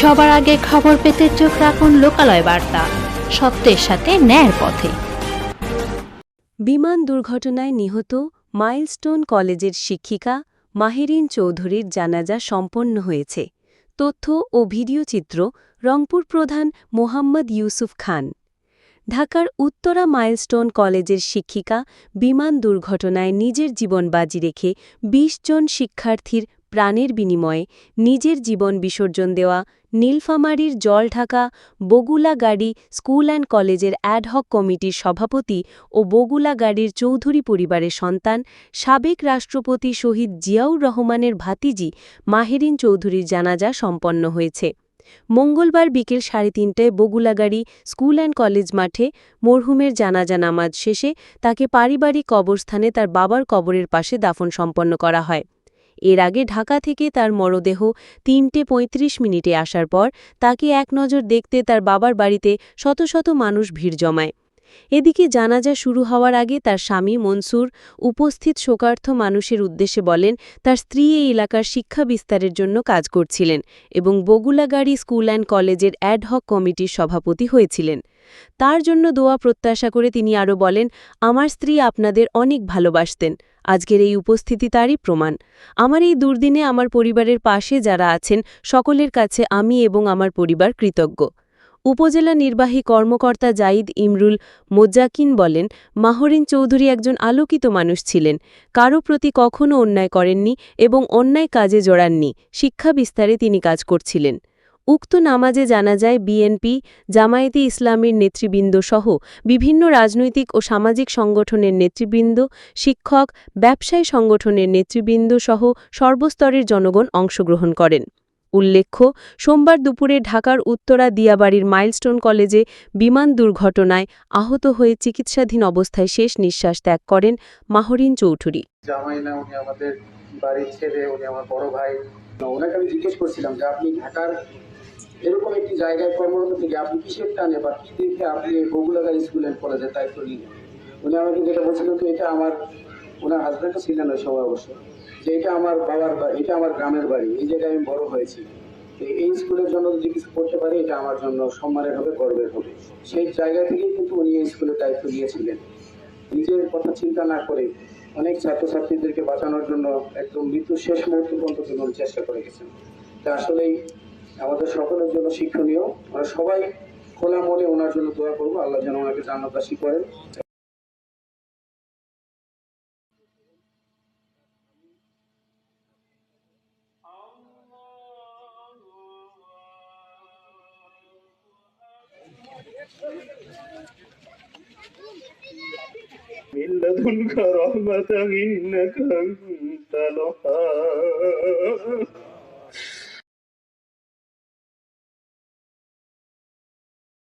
সবার আগে খবর পেতে চোখ রাখুন লোকালয় বার্তা। সত্যের সাথে ন্যায়ের পথে। বিমান দুর্ঘটনায় নিহত মাইলস্টোন কলেজের শিক্ষিকা মাহেরিন চৌধুরীর জানাজা সম্পন্ন হয়েছে। তথ্য ও ভিডিওচিত্র রংপুর প্রধান মোহাম্মদ ইউসুফ খান। ঢাকার উত্তরা মাইলস্টোন কলেজের শিক্ষিকা বিমান দুর্ঘটনায় নিজের জীবন বাজি রেখে ২০ জন শিক্ষার্থীর প্রাণের বিনিময়ে নিজের জীবন বিসর্জন দেওয়া, নীলফামারীর জলঢাকা বগুলা গাড়ি স্কুল অ্যান্ড কলেজের অ্যাডহক কমিটির সভাপতি ও বগুলা গাড়ির চৌধুরী পরিবারের সন্তান, সাবেক রাষ্ট্রপতি শহীদ জিয়াউর রহমানের ভাতিজি মাহেরিন চৌধুরীর জানাজা সম্পন্ন হয়েছে। মঙ্গলবার বিকেল সাড়ে তিনটায় বগুলাগাড়ি স্কুল অ্যান্ড কলেজ মাঠে মরহুমের জানাজা নামাজ শেষে তাকে পারিবারিক কবরস্থানে তার বাবার কবরের পাশে দাফন সম্পন্ন করা হয়। এর আগে ঢাকা থেকে তার মরদেহ তিনটে ৩৫ মিনিটে আসার পর তাকে এক নজর দেখতে তার বাবার বাড়িতে শত শত মানুষ ভিড় জমায়। এদিকে জানাজা শুরু হওয়ার আগে তার স্বামী মনসুর উপস্থিত শোকার্থ মানুষের উদ্দেশ্যে বলেন, তার স্ত্রী এই এলাকার শিক্ষা বিস্তারের জন্য কাজ করছিলেন এবং বগুলাগাড়ি স্কুল অ্যান্ড কলেজের অ্যাডহক কমিটির সভাপতি হয়েছিলেন। তার জন্য দোয়া প্রত্যাশা করে তিনি আরও বলেন, আমার স্ত্রী আপনাদের অনেক ভালোবাসতেন। আজকের এই উপস্থিতি তারই প্রমাণ। আমার এই দুর্দিনে আমার পরিবারের পাশে যারা আছেন, সকলের কাছে আমি এবং আমার পরিবার কৃতজ্ঞ। উপজেলা নির্বাহী কর্মকর্তা জাইদ ইমরুল মোজ্জাকিন বলেন, মাহরিন চৌধুরী একজন আলোকিত মানুষ ছিলেন। কারও প্রতি কখনও অন্যায় করেননি এবং অন্যায় কাজে জড়াননি। শিক্ষা বিস্তারে তিনি কাজ করছিলেন। উক্ত নামাজে জানা যায়, বিএনপি, জামায়াতে ইসলামীর নেতৃবৃন্দ সহ বিভিন্ন রাজনৈতিক ও সামাজিক সংগঠনের নেতৃবৃন্দ, শিক্ষক, ব্যবসায়ী সংগঠনের নেতৃবৃন্দ সহ সর্বস্তরের জনগণ অংশগ্রহণ করেন। উল্লেখ্য, সোমবার দুপুরে ঢাকার উত্তরা দিয়াবাড়ির মাইলস্টোন কলেজে বিমান দুর্ঘটনায় আহত হয়ে চিকিৎসাধীন অবস্থায় শেষ নিঃশ্বাস ত্যাগ করেন মাহরিন চৌধুরী। এরকম একটি জায়গায় কর্মরত থেকে আপনি কিসের টানে বা দেখে আপনি কলেজের দায়িত্ব নিলেন? উনি আমাকে যেটা এটা আমার ওনার হাজব্যান্ডও ছিলেন ওই সময় অবশ্য। যে এটা আমার বাবার এটা আমার গ্রামের বাড়ি, এই জায়গায় আমি বড় হয়েছি। এই স্কুলের জন্য যদি কিছু করতে পারি, এটা আমার জন্য সম্মানের হবে, গর্বের হবে। সেই জায়গা থেকেই কিন্তু উনি এই স্কুলের দায়িত্ব নিয়েছিলেন। নিজের কথা চিন্তা না করে অনেক ছাত্রছাত্রীদেরকে বাঁচানোর জন্য একদম মৃত্যুর শেষ মুহূর্ত পর্যন্ত উনি চেষ্টা করে গেছেন। তা আসলেই আমাদের সকলের জন্য শিক্ষণীয়। আমরা সবাই খোলা মনে ওনার জন্য দোয়া করব। আল্লাহ যেন ওনাকে জান্নাতবাসী করেন। من لدنك رحمة إنك أنت الوهاب